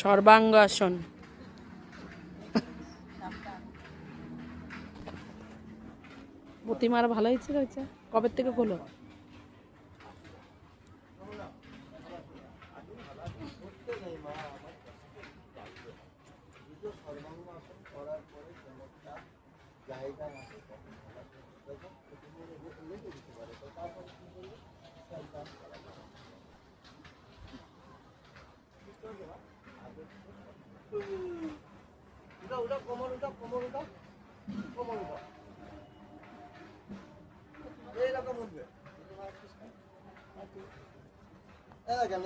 সর্বাঙ্গ আসন প্রতিমার ভালো হয়েছে রয়েছে কবে থেকে খোলো?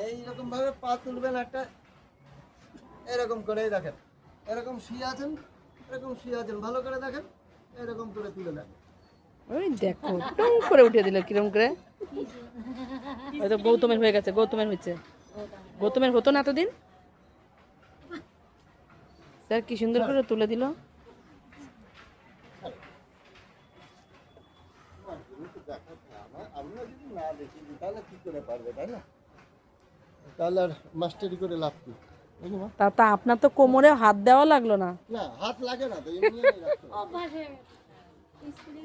এইরকম দেখেন ভাবে পা তুলবেন একটা। এরকম করে দেখেন। এরকম শুয়ে আছেন এরকম শুয়ে আছেন, ভালো করে দেখেন এরকম করে তুলে দেন ওই দেখো, টুং করে করে? ওই তো গৌতমের হয়ে গেছে, গৌতমের হয়েছে। গৌতমের হতো না এতদিন? স্যার কি সুন্দর করে তুলে দিল তাহলে আর মাস্টারি করে লাভ কি তা তা আপনার তো কোমরে হাত দেওয়া লাগল না না হাত লাগে না তো এমনি। অভ্যাসে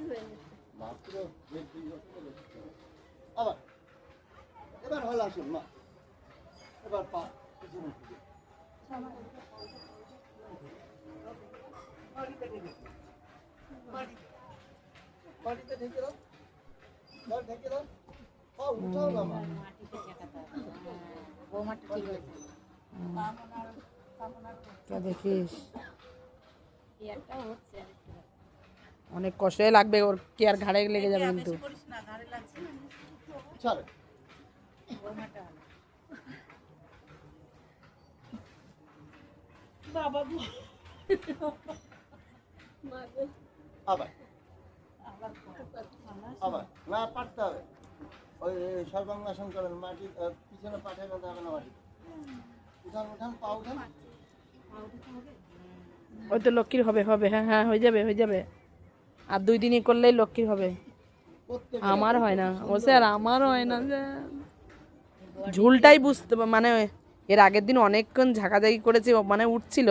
হয়ে মাত্র হলো। আবার এবার ভালো আসুন মা এবার পা। মাটিতে ঢেকে মাটিতে ঢেকে দাও দাও, ঢেকে দাও পা উঠাও না মাটিতে ঠেকাতে হবে বৌমাটা ঠিক হয়েছে তা দেখিস হচ্ছে অনেক কষ্টই লাগবে ওর কি আর ঘাড়ে লেগে যাবে কিন্তু ছাড়ে হলো আবার। আবার না পারতে হবে। ওই সর্বাঙ্গাসন করেন মাটি পিছনে পাঠিয়ে ফেলতে হবে না মাটি। উঠান উঠান পা উঠান। ওই তো লক্ষ্মীর হবে হবে হ্যাঁ হ্যাঁ হয়ে যাবে হয়ে যাবে। আর দুই দিনই করলেই লক্ষ্মীর হবে। আমার হয় না। ও স্যার আমার হয় না ঝুলটাই বুঝতে মানে এর আগের দিন অনেকক্ষণ ঝাঁকাঝাঁকি করেছে মানে উঠছিল।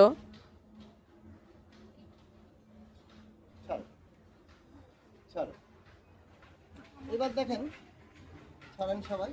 এবার দেখেন সবাই।